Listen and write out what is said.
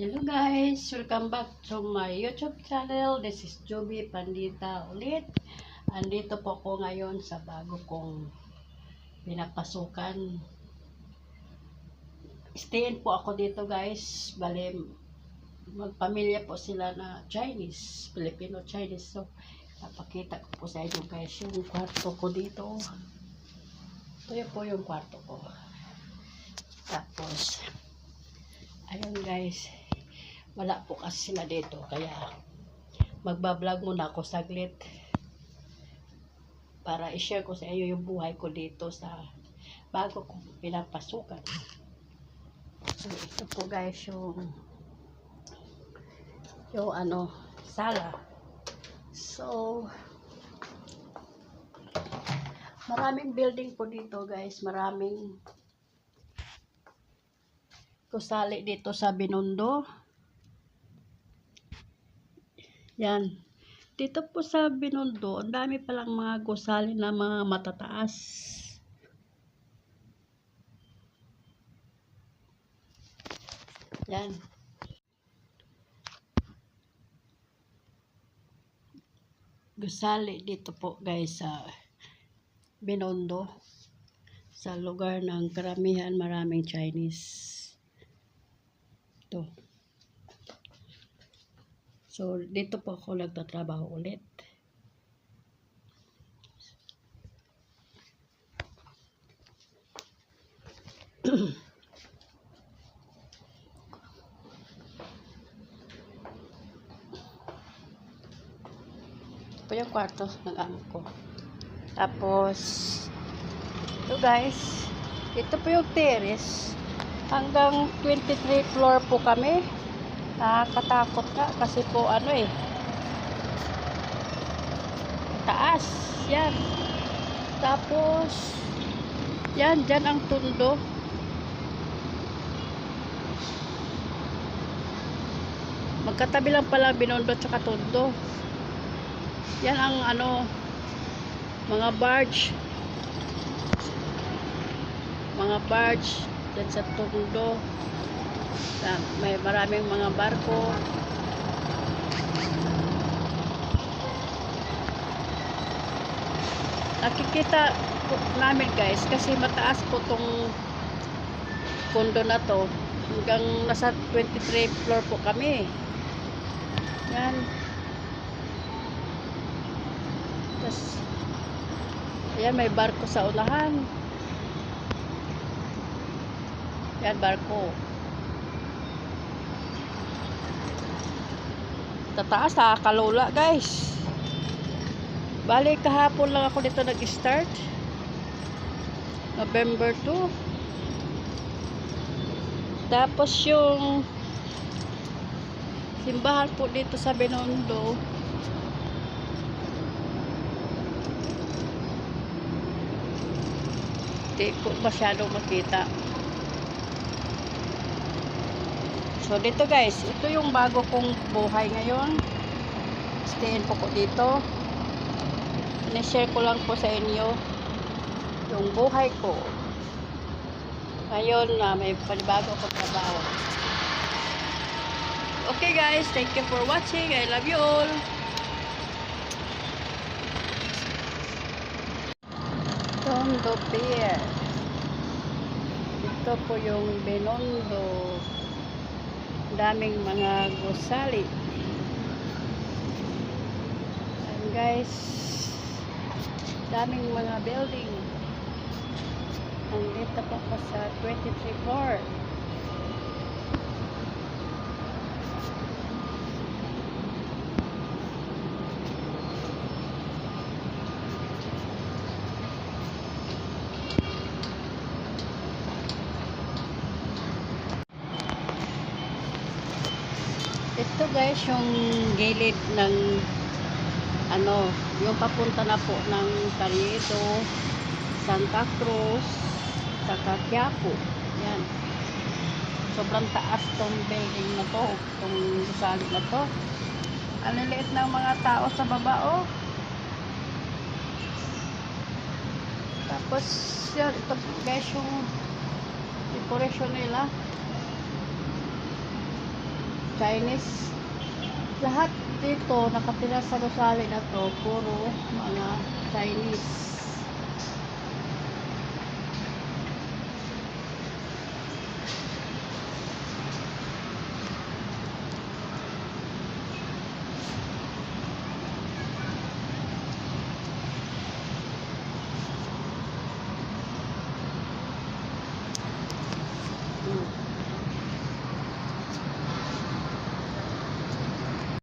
Hello guys, welcome back to my YouTube channel. This is Joby Pandita ulit. Andito po ako ngayon sa bago kong pinapasukan. Stayin po ako dito guys. Bale, magpamilya po sila na Chinese, Filipino-Chinese. So, napakita ko po sa inyo guys yung kwarto ko dito. Ito po yung kwarto ko. Tapos, ayun guys, wala po kasi sila dito. Kaya, magbablog muna ako saglit para i-share ko sa inyo yung buhay ko dito sa bago kong pinapasukan. So, ito po guys yung yung ano, sala. So, maraming building po dito guys. Maraming kusali dito sa Binondo. Yan. Dito po sa Binondo, ang dami palang mga gusali na mga matataas. Yan. Gusali dito po guys sa Binondo. Sa lugar ng karamihan maraming Chinese. Ito. So, dito po ako nagtatrabaho ulit. Po yung kwarto ng amo ko. Tapos, ito guys, ito po yung terrace. Hanggang 23 floor po kami. Nakakatakot nga kasi po ano eh. Taas. Yan. Tapos, yan, dyan ang tundo. Magkatabi lang pala binondo tsaka tundo. Yan ang ano, mga barge. Mga barge dyan sa tundo. Sa- May maraming mga barko. Nakikita po namin guys kasi mataas po tong kondo na to. Hanggang nasa 23 floor po kami. Yan. Tapos, ayan may barko sa unahan. Yan barko. Tataas, nakakalula guys. Bali, kahapon lang ako dito nag-start. November 2. Tapos yung simbahan po dito sa Benondo. Hindi po masyado makita. So dito guys, ito yung bago kong buhay ngayon. Stayin po ko dito. Sinishare ko lang po sa inyo yung buhay ko. Ngayon na may panibago ko trabaho. Okay guys, thank you for watching. I love you all. Tondo Pier. Ito po yung Benondo daming mga gusali and guys daming mga building. Andito po ko sa 23 floor ito guys yung gilid ng ano yung papunta na po ng Carriedo Santa Cruz saka Quiapo. Yan. Sobrang taas tong building na to tong gusali na to. Ang liliit ng mga tao sa baba oh. Tapos yan ito guys yung decoration nila Chinese. Lahat dito nakatira sa Rosales na to, puro mga Chinese.